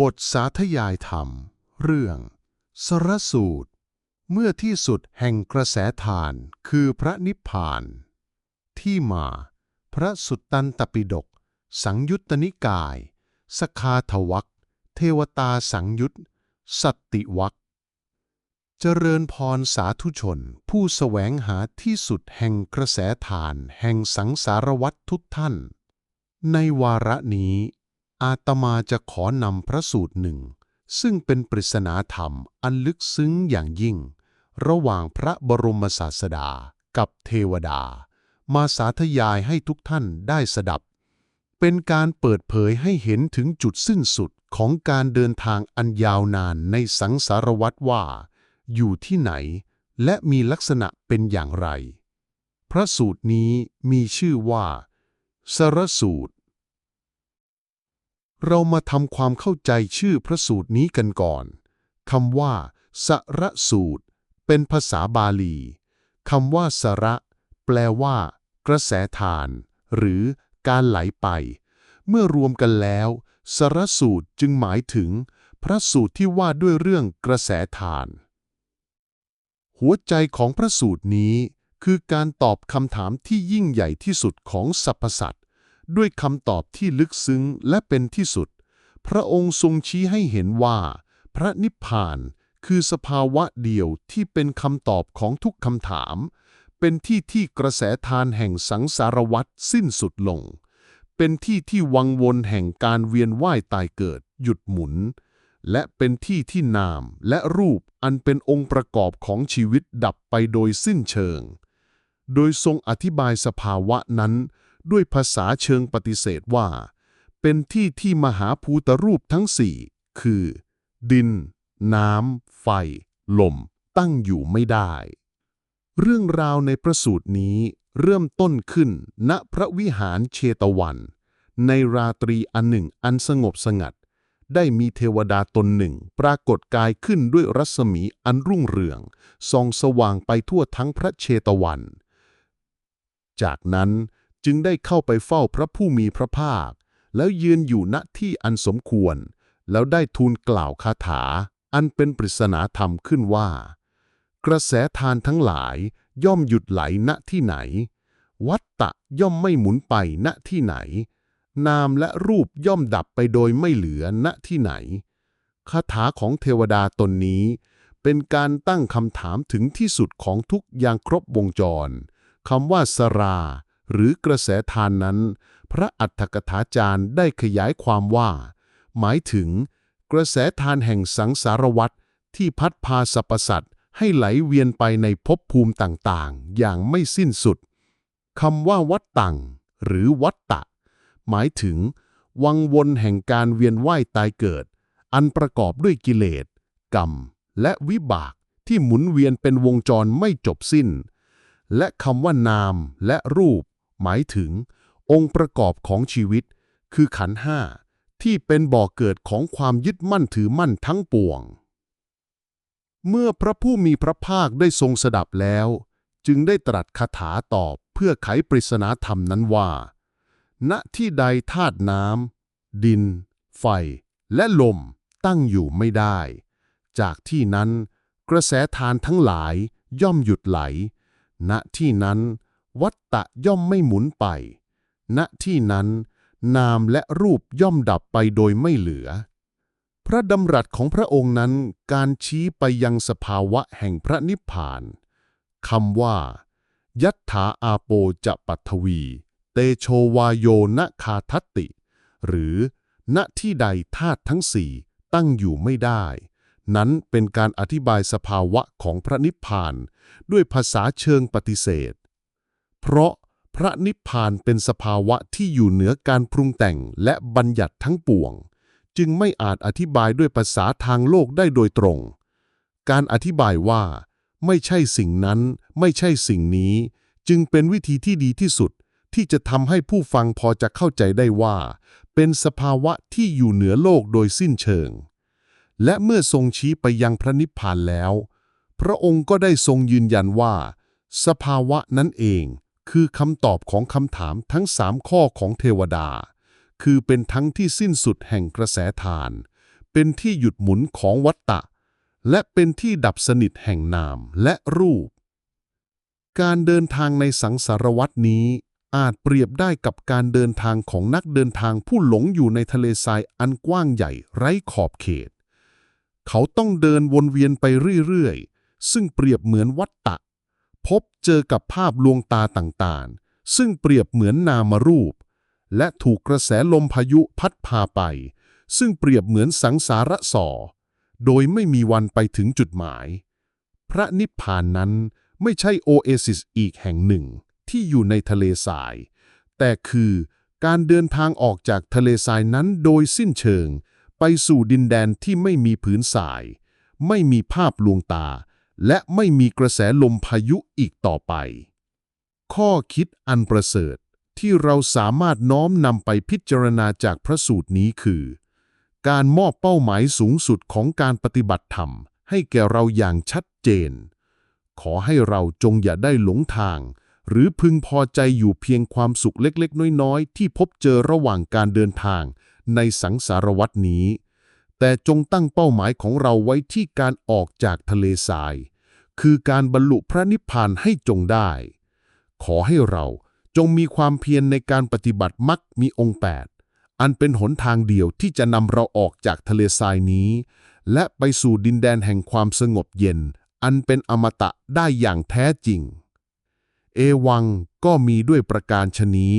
บทสาธยายธรรม เรื่อง สรสูตร เมื่อที่สุดแห่งกระแสทานคือพระนิพพาน ที่มา พระสุตตันตปิฎกสังยุตตนิกาย สคาทวักเทวตาสังยุตสัตติวักเจริญพรสาธุชน ผู้แสวงหาที่สุดแห่งกระแสทานแห่งสังสารวัตทุกท่าน ในวาระนี้ อาตมาจะขอนำพระสูตรหนึ่ง ซึ่งเป็นปริศนาธรรมอันลึกซึ้งอย่างยิ่ง ระหว่างพระบรมศาสดากับเทวดา มาสาธยายให้ทุกท่านได้สดับ เป็นการเปิดเผยให้เห็นถึงจุดสิ้นสุดของการเดินทางอันยาวนานในสังสารวัตรว่า อยู่ที่ไหน และมีลักษณะเป็นอย่างไร พระสูตรนี้มีชื่อว่า สรสูตร เรามาทำความเข้าใจชื่อพระสูตรนี้กันก่อนคำว่า สระสูตร เป็นภาษาบาลีคำว่าสระ แปลว่า กระแสทาน หรือการไหลไป เมื่อรวมกันแล้ว สระสูตรจึงหมายถึง พระสูตรที่ว่าด้วยเรื่องกระแสทาน หัวใจของพระสูตรนี้ คือการตอบคำถามที่ยิ่งใหญ่ที่สุดของสรรพสัตว์ ด้วยคำตอบที่ลึกซึ้งและเป็นที่สุด พระองค์ทรงชี้ให้เห็นว่า พระนิพพานคือสภาวะเดียวที่เป็นคำตอบของทุกคำถาม เป็นที่ที่กระแสทานแห่งสังสารวัฏสิ้นสุดลง เป็นที่ที่วังวนแห่งการเวียนว่ายตายเกิด หยุดหมุน และเป็นที่ที่นามและรูปอันเป็นองค์ประกอบของชีวิตดับไปโดยสิ้นเชิง โดยทรงอธิบายสภาวะนั้น ด้วยภาษาเชิงปฏิเสธว่า เป็นที่ที่มหาภูตรูปทั้งสี่คือ ดิน น้ำ ไฟ ลม ตั้งอยู่ไม่ได้ เรื่องราวในประสูตรนี้เริ่มต้นขึ้นณพระวิหารเชตวัน ในราตรีอันหนึ่งอันสงบสงัด ได้มีเทวดาตนหนึ่งปรากฏกายขึ้นด้วยรัศมีอันรุ่งเรืองส่องสว่างไปทั่วทั้งพระเชตวัน จากนั้น จึงได้เข้าไปเฝ้าพระผู้มีพระภาค แล้วยืนอยู่ณที่อันสมควร แล้วได้ทูลกล่าวคาถา อันเป็นปริศนาธรรมขึ้นว่า กระแสทานทั้งหลายย่อมหยุดไหลณที่ไหน วัตตะย่อมไม่หมุนไปณที่ไหน นามและรูปย่อมดับไปโดยไม่เหลือณที่ไหนคาถาของเทวดาตนนี้ เป็นการตั้งคำถามถึงที่สุดของทุกอย่างครบวงจรคำว่าสรา หรือกระแสทานนั้น พระอัฏฐกถาจารย์ได้ขยายความว่า หมายถึง กระแสทานแห่งสังสารวัฏที่พัดพาสรรพสัตว์ให้ไหลเวียนไปในภพภูมิต่างๆ อย่างไม่สิ้นสุดคำว่าวัฏตังหรือวัตตะ หมายถึง วังวนแห่งการเวียนว่ายตายเกิด อันประกอบด้วยกิเลส กรรม และวิบากที่หมุนเวียนเป็นวงจรไม่จบสิ้น และคำว่านามและรูป หมายถึง องค์ประกอบของชีวิต คือขันห้าที่เป็นบ่อเกิดของความยึดมั่นถือมั่นทั้งปวง เมื่อพระผู้มีพระภาคได้ทรงสดับแล้ว จึงได้ตรัสคาถาตอบเพื่อไขปริศนาธรรมนั้นว่า ณที่ใดธาตุน้ำดิน ไฟ และลมตั้งอยู่ไม่ได้ จากที่นั้น กระแสทานทั้งหลายย่อมหยุดไหล ณที่นั้น วัตตะย่อมไม่หมุนไป ณ ที่นั้น นามและรูปย่อมดับไปโดยไม่เหลือ พระดำรัสของพระองค์นั้นการชี้ไปยังสภาวะแห่งพระนิพพานคำว่า ยัตถาอาโปจะปัทวี เตโชวายโยนคาทัตติ หรือ ณ ที่ใดธาตุทั้งสี่ตั้งอยู่ไม่ได้นั้นเป็นการอธิบายสภาวะของพระนิพพาน ด้วยภาษาเชิงปฏิเสธ เพราะพระนิพพานเป็นสภาวะที่อยู่เหนือการปรุงแต่งและบัญญัติทั้งปวง จึงไม่อาจอธิบายด้วยภาษาทางโลกได้โดยตรง การอธิบายว่า ไม่ใช่สิ่งนั้น ไม่ใช่สิ่งนี้ จึงเป็นวิธีที่ดีที่สุดที่จะทำให้ผู้ฟังพอจะเข้าใจได้ว่า เป็นสภาวะที่อยู่เหนือโลกโดยสิ้นเชิง และเมื่อทรงชี้ไปยังพระนิพพานแล้ว พระองค์ก็ได้ทรงยืนยันว่า สภาวะนั้นเอง คือคำตอบของคำถามทั้งสามข้อของเทวดา คือเป็นทั้งที่สิ้นสุดแห่งกระแสทาน เป็นที่หยุดหมุนของวัตตะ และเป็นที่ดับสนิทแห่งนามและรูป การเดินทางในสังสารวัตนี้อาจเปรียบได้กับการเดินทางของนักเดินทางผู้หลงอยู่ในทะเลทรายอันกว้างใหญ่ไร้ขอบเขต เขาต้องเดินวนเวียนไปเรื่อย ๆ ซึ่งเปรียบเหมือนวัตตะ พบเจอกับภาพลวงตาต่างๆ ซึ่งเปรียบเหมือนนามรูป และถูกกระแสลมพายุพัดพาไป ซึ่งเปรียบเหมือนสังสารสอโดยไม่มีวันไปถึงจุดหมาย พระนิพพานนั้นไม่ใช่โอเอซิสอีกแห่งหนึ่งที่อยู่ในทะเลทราย แต่คือการเดินทางออกจากทะเลทรายนั้นโดยสิ้นเชิง ไปสู่ดินแดนที่ไม่มีผืนทราย ไม่มีภาพลวงตา และไม่มีกระแสลมพายุอีกต่อไป ข้อคิดอันประเสริฐที่เราสามารถน้อมนำไปพิจารณาจากพระสูตรนี้คือ การมอบเป้าหมายสูงสุดของการปฏิบัติธรรม ให้แก่เราอย่างชัดเจน ขอให้เราจงอย่าได้หลงทาง หรือพึงพอใจอยู่เพียงความสุขเล็กๆ น้อยๆ ที่พบเจอระหว่างการเดินทางในสังสารวัตนี้ แต่จงตั้งเป้าหมายของเราไว้ที่การออกจากทะเลทราย คือการบรรลุพระนิพพานให้จงได้ ขอให้เราจงมีความเพียรในการปฏิบัติมักมีองค์แปดอันเป็นหนทางเดียวที่จะนำเราออกจากทะเลทรายนี้ และไปสู่ดินแดนแห่งความสงบเย็น อันเป็นอมตะได้อย่างแท้จริง เอวังก็มีด้วยประการชนี้